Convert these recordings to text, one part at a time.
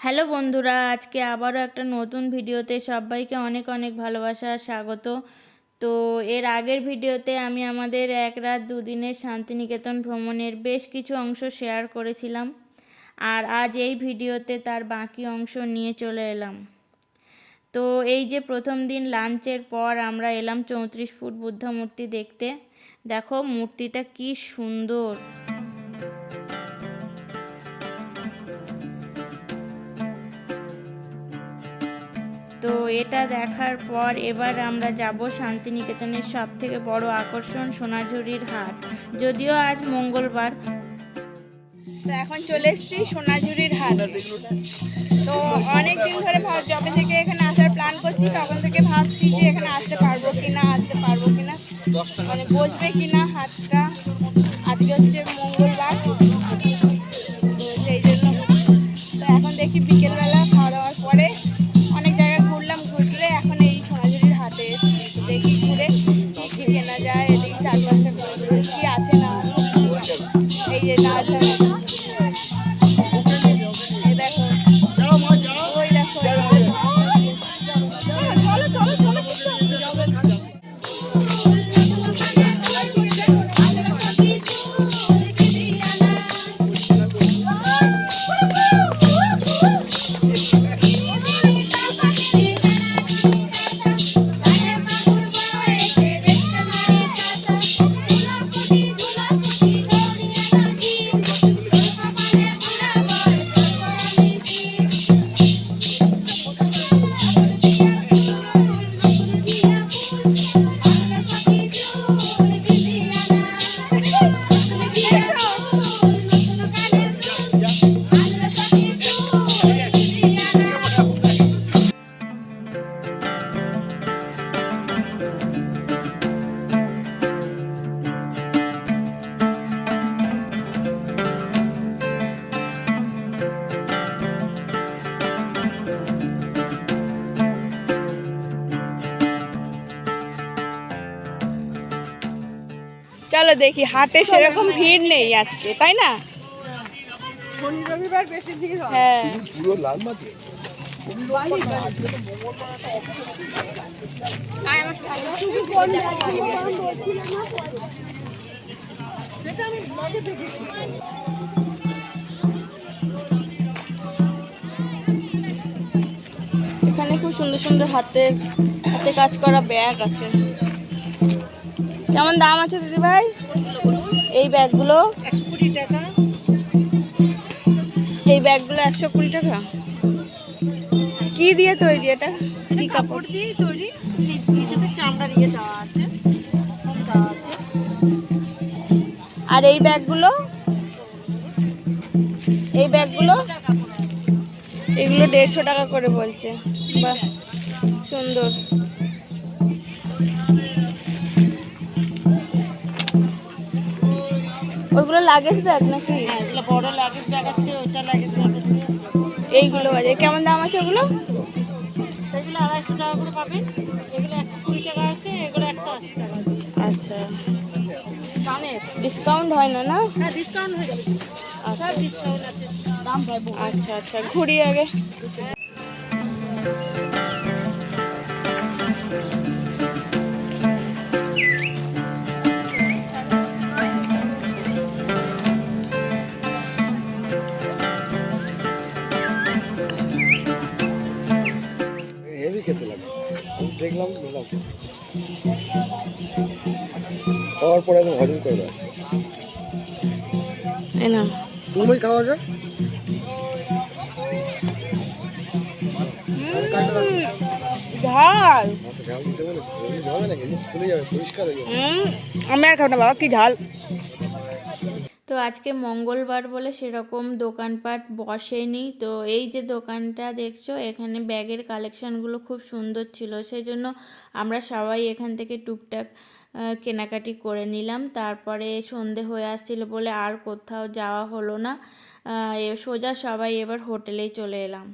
Hello বন্ধুরা, আজকে আবারও একটা নতুন ভিডিওতে সবাইকে অনেক অনেক ভালোবাসা, স্বাগত। তো এর আগের ভিডিওতে আমি আমাদের এক রাত দুদিনের শান্তিনিকেতন ভ্রমণের বেশ কিছু অংশ শেয়ার করেছিলাম আর আজ এই ভিডিওতে তার বাকি অংশ নিয়ে চলে এলাম। তো এই যে প্রথম দিন লাঞ্চের পর আমরা এলাম চৌত্রিশ ফুট বুদ্ধ মূর্তি দেখতে। দেখো, মূর্তিটা কি সুন্দর! তো এটা দেখার পর এবার আমরা যাব শান্তিনিকেতনের সব থেকে বড় আকর্ষণ সোনাঝুরির হাট। যদিও আজ মঙ্গলবার। তো এখন চলে এসেছি সোনাঝুরির হাট। তো অনেক দিন ধরে যবে থেকে এখানে আসার প্ল্যান করছি, তখন থেকে ভাবছি যে এখানে আসতে পারব কি না আসতে পারব কি না মানে বসবে কি না হাটটা। আজকে হচ্ছে মঙ্গলবার। দেখি হাটে সেরকম ভিড় নেই আজকে তাই না? হয়। এখানে খুব সুন্দর সুন্দর হাতের হাতে কাজ করা ব্যাগ আছে। কেমন দাম আছে দিদি ভাই এই ব্যাগগুলো? একশো কুড়ি টাকা। এই ব্যাগগুলো একশো কুড়ি টাকা? কি দিয়ে তৈরি এটা? কি কাপড়? দিয়েই তৈরি। নি- নিচেতে চামড়ার ইয়ে দেওয়া আছে। আর এই ব্যাগগুলো? এই ব্যাগগুলো? এগুলো দেড়শো টাকা করে বলছে। বাহ সুন্দর। ওইগুলো লাগেজ ব্যাগ নাকি? হ্যাঁ এগুলো বড় লাগেজ ব্যাগ আছে ওইটা লাগেজ ব্যাগ আছে। এইগুলো আছে কেমন দাম আছে ওগুলো? এগুলো আড়াইশো টাকা করে পাবেন এগুলো একশো কুড়ি টাকা আছে এগুলো একশো আশি টাকা আচ্ছা। ডিসকাউন্ট হয় না না? হ্যাঁ ডিসকাউন্ট হয়ে যাবে। আচ্ছা। ডিসকাউন্ট আছে। দাম আচ্ছা আচ্ছা। ঘুরি আগে। খাওয়ার পরে একদম হজম করে দেয় না তুমি খাওয়া যায়? ঝাল। আমি আর খাব না বাবা কি ঝাল। তো আজকে মঙ্গলবার বলে সেরকম দোকানপাট বসেনি। তো এই যে দোকানটা দেখছ, এখানে ব্যাগের কালেকশানগুলো খুব সুন্দর ছিল। সেই জন্য আমরা সবাই এখান থেকে টুকটাক কেনাকাটি করে নিলাম। তারপরে সন্ধে হয়ে আসছিল বলে আর কোথাও যাওয়া হলো না। সোজা সবাই এবার হোটেলেই চলে এলাম।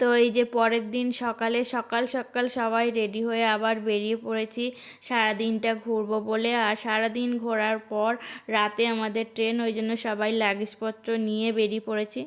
তো এই যে পরের দিন সকালে সকাল সকাল সবাই রেডি হয়ে আবার বেরিয়ে পড়েছি। সারাদিনটা ঘুরবো বলে আর সারাদিন ঘোরার পর রাতে আমাদের ট্রেন ওই জন্য সবাই লাগেজপত্র নিয়ে বেরিয়ে পড়েছি।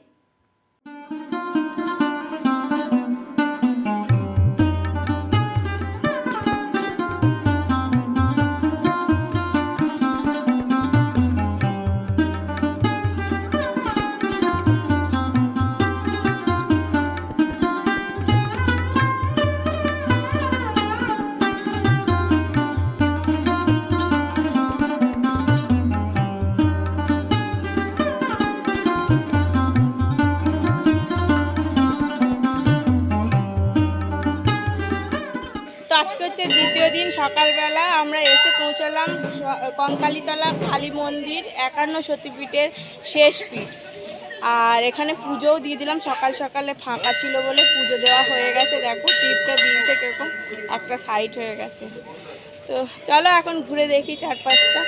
কঙ্কালীতলা কালী মন্দির একান্ন সতীপীঠের শেষ পীঠ। আর এখানে পুজোও দিয়ে দিলাম, সকাল সকালে ফাঁকা ছিল বলে পুজো দেওয়া হয়ে গেছে। দেখো, টিপটা দিয়েছে কীরকম, একটা সাইড হয়ে গেছে। তো চলো এখন ঘুরে দেখি চারপাশটা।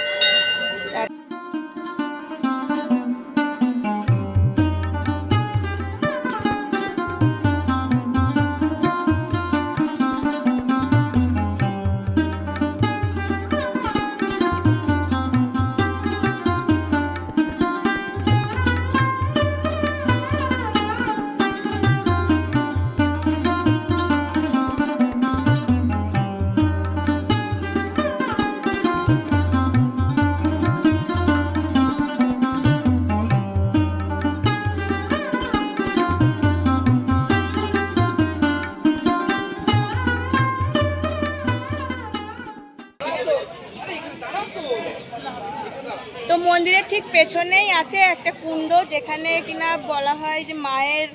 মন্দিরের ঠিক পেছনেই আছে একটা কুণ্ড যেখানে কিনা বলা হয় যে মায়ের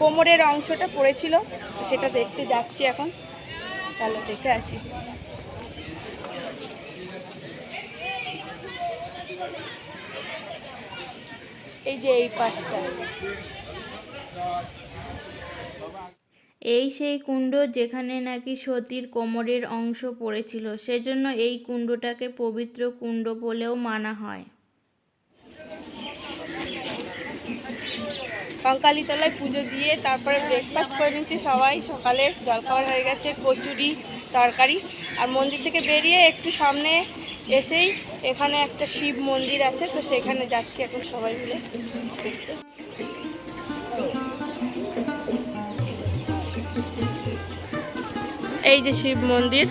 কোমরের অংশটা পড়েছিল। সেটা দেখতে যাচ্ছি এখন। চলো দেখে আসি। এই যে এই পাশটা। এই সেই কুণ্ড যেখানে নাকি সতীর কোমরের অংশ পড়েছিল, সেজন্য এই কুণ্ডটাকে পবিত্র কুণ্ড বলেও মানা হয়। কঙ্কালীতলায় পুজো দিয়ে তারপরে ব্রেকফাস্ট করে নিচ্ছি সবাই। সকালে জলখাবার হয়ে গেছে, কচুরি, তরকারি। আর মন্দির থেকে বেরিয়ে একটু সামনে এসেই এখানে একটা শিব মন্দির আছে, তো সেখানে যাচ্ছি এখন সবাই মিলে। এই যে শিব মন্দির।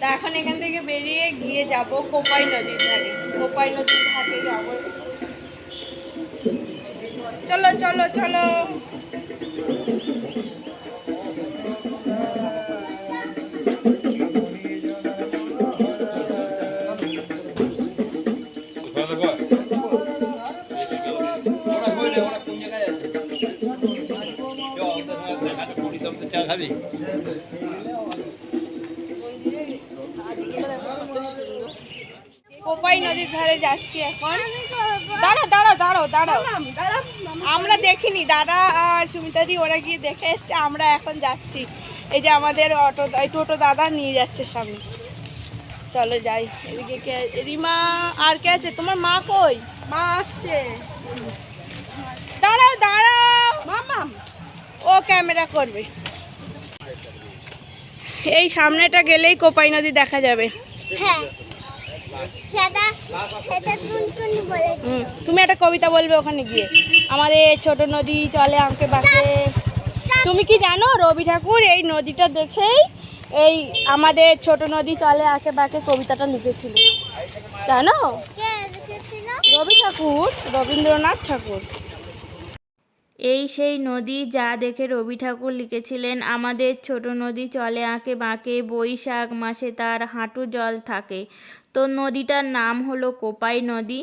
তা এখন এখান থেকে বেরিয়ে গিয়ে যাব কোপাই নদীর ধারে। কোপাই নদীর ঘাটে যাব। চলো চলো চলো। কোপাই নদীর ধারে যাচ্ছি এখন। দাঁড়াও দাঁড়াও দাঁড়াও দাঁড়াও। আমরা দেখিনি, দাদা আর সুমিতাদি ওরা গিয়ে দেখে এসছে, আমরা এখন যাচ্ছি। এই যে আমাদের অটো টোটো দাদা নিয়ে যাচ্ছে সামনে। চলো যাই, এদিকে রিমা আর কে আছে? তোমার মা কই? মা আসছে দাঁড়াও দাঁড়াও মামা ও ক্যামেরা করবে। এই সামনেটা গেলেই কোপাই নদী দেখা যাবে। হ্যাঁ। তুমি একটা কবিতা বলবে ওখানে গিয়ে। আমাদের ছোট নদী চলে আঁকে বাঁকে তুমি কি জানো রবি ঠাকুর এই নদীটা দেখেই এই আমাদের ছোট নদী চলে আঁকে বাঁকে কবিতাটা লিখেছিল। জানো? রবি ঠাকুর রবীন্দ্রনাথ ঠাকুর। এই সেই নদী যা দেখে রবি ঠাকুর লিখেছিলেন, আমাদের ছোট নদী চলে আঁকে বাঁকে, বৈশাখ মাসে তার হাঁটু জল থাকে। তো নদীটার নাম হলো কোপাই নদী,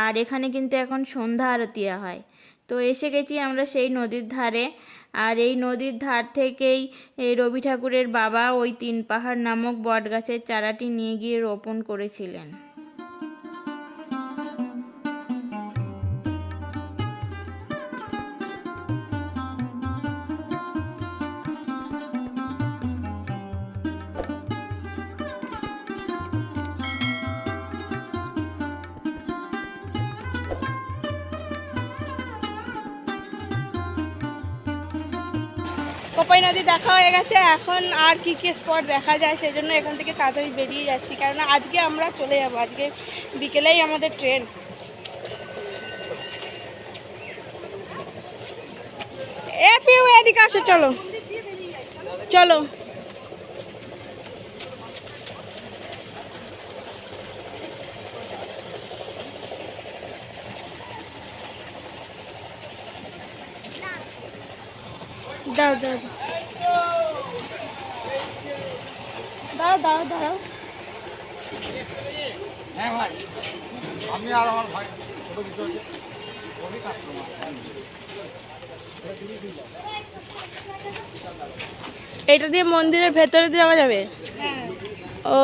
আর এখানে কিন্তু এখন সন্ধ্যা আরতি হয়। তো এসে গেছি আমরা সেই নদীর ধারে, আর এই নদীর ধার থেকেই রবি ঠাকুরের বাবা ওই তিন পাহাড় নামক বটগাছের চারাটি নিয়ে গিয়ে রোপণ করেছিলেন। কোপাই নদী দেখা হয়ে গেছে, এখন আর কি কি স্পট দেখা যায় সেই জন্য এখান থেকে তাড়াতাড়ি বেরিয়ে যাচ্ছি কারণ আজকে আমরা চলে যাব, আজকে বিকেলেই আমাদের ট্রেন। এ পিউ, এদিকে আসো, চলো। চলো। দাও দাও। দাও দাও দাও হ্যাঁ ভাই আমি আর আমার ভাই ছোট কিছু আছে এটা দিয়ে মন্দিরের ভেতরে যাওয়া যাবে? ও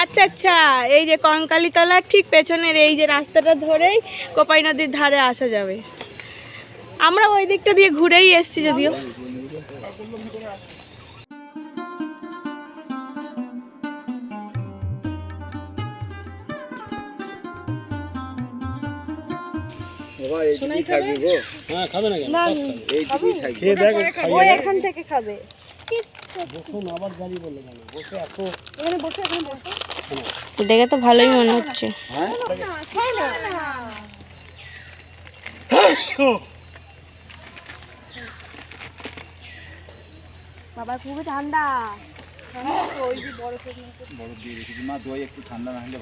আচ্ছা আচ্ছা এই যে কঙ্কালীতলার ঠিক পেছনের এই যে রাস্তাটা ধরেই কোপাই নদীর ধারে আসা যাবে। আমরা ওই দিকটা দিয়ে ঘুরেই এসছি যদিও। এখান থেকে খাবে। বসুন আবার গাড়ি বললে কেন? বসে এত এখানে বসে এখানে বসে। দেখে তো ভালোই মনে হচ্ছে। হ্যাঁ?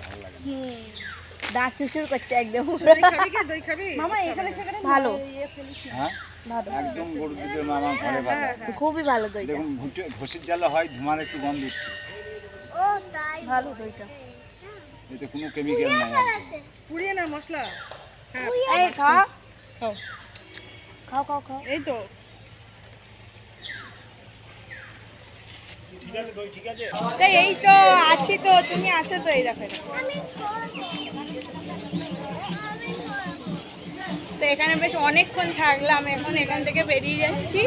ভালো লাগে না। দাঁত শুশুর করছে একদম মামা এখানে সেখানে ভালো। হ্যাঁ? একদম দুধের মামা ঘরে বাঁধা। খুবই ভালো দইটা। দেখুন ঘুটে ঘষির জ্বালা হয় ধোঁয়ার একটু গন্ধ তাই ভালো দইটা। এতে কোনো কেমিক্যাল নাই পুড়িয়ে না মশলা। এই খাও খাও। খাও খাও খাও। এই তো। তো এই তো আছি তো তুমি আছো তো এই দেখো তো এখানে বেশ অনেকক্ষণ থাকলাম এখন এখান থেকে বেরিয়ে যাচ্ছি।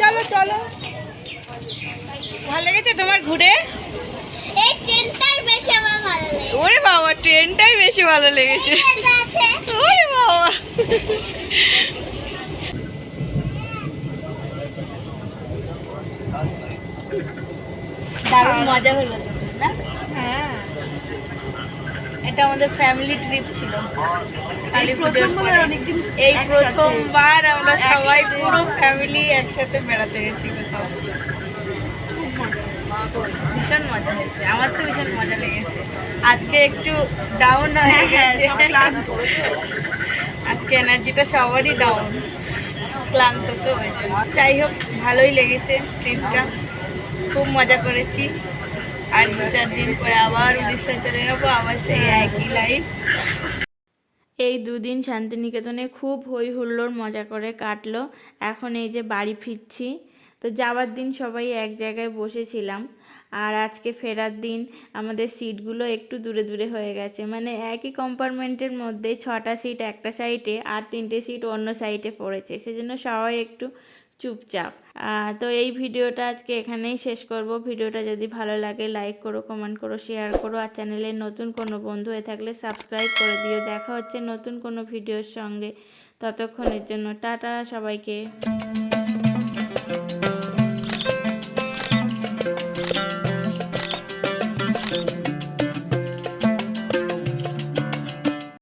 চলো চলো। ভালো লেগেছে তোমার ঘুরে? এই ট্রেনটাই বেশি আমার ভালো লাগে ওরে বাবা ট্রেনটাই বেশি ভালো লেগেছে। ওরে বাবা। দারুণ মজা হলো না? হ্যাঁ। এটা আমাদের ফ্যামিলি ট্রিপ ছিল। এই প্রথমবার আমরা সবাই পুরো ফ্যামিলি একসাথে বেড়াতে গেছি কোথাও। ভীষণ মজা হয়েছে। আমার তো ভীষণ মজা লেগেছে। আজকে একটু ডাউন হয়ে হ্যাঁ, হ্যাঁ, গেছে। আজকে এনার্জিটা সবারই ডাউন ক্লান্ত তো। যাই হোক ভালোই লেগেছে ট্রিপটা খুব মজা করেছি। আর দু চার দিন পরে আবার উড়িষ্যা চলে যাব, আবার সেই একই লাইফ এই দুদিন শান্তিনিকেতনে খুব হই হুল্লোড় মজা করে কাটলো। এখন এই যে বাড়ি ফিরছি। তো যাওয়ার দিন সবাই এক জায়গায় বসেছিলাম। আর আজকে ফেরার দিন আমাদের সিটগুলো একটু দূরে দূরে হয়ে গেছে। মানে একই কম্পার্টমেন্টের মধ্যে ছটা সিট একটা সাইডে আর তিনটে সিট অন্য সাইডে পড়েছে। সেজন্য সবাই একটু চুপচাপ। তো এই ভিডিওটা আজকে এখানেই শেষ করব। ভিডিওটা যদি ভালো লাগে লাইক করো কমেন্ট করো শেয়ার করো। আর চ্যানেলে নতুন কোনো বন্ধু হয়ে থাকলে সাবস্ক্রাইব করে দিও। দেখা হচ্ছে নতুন কোনো ভিডিওর সঙ্গে। ততক্ষণের জন্য টাটা সবাইকে।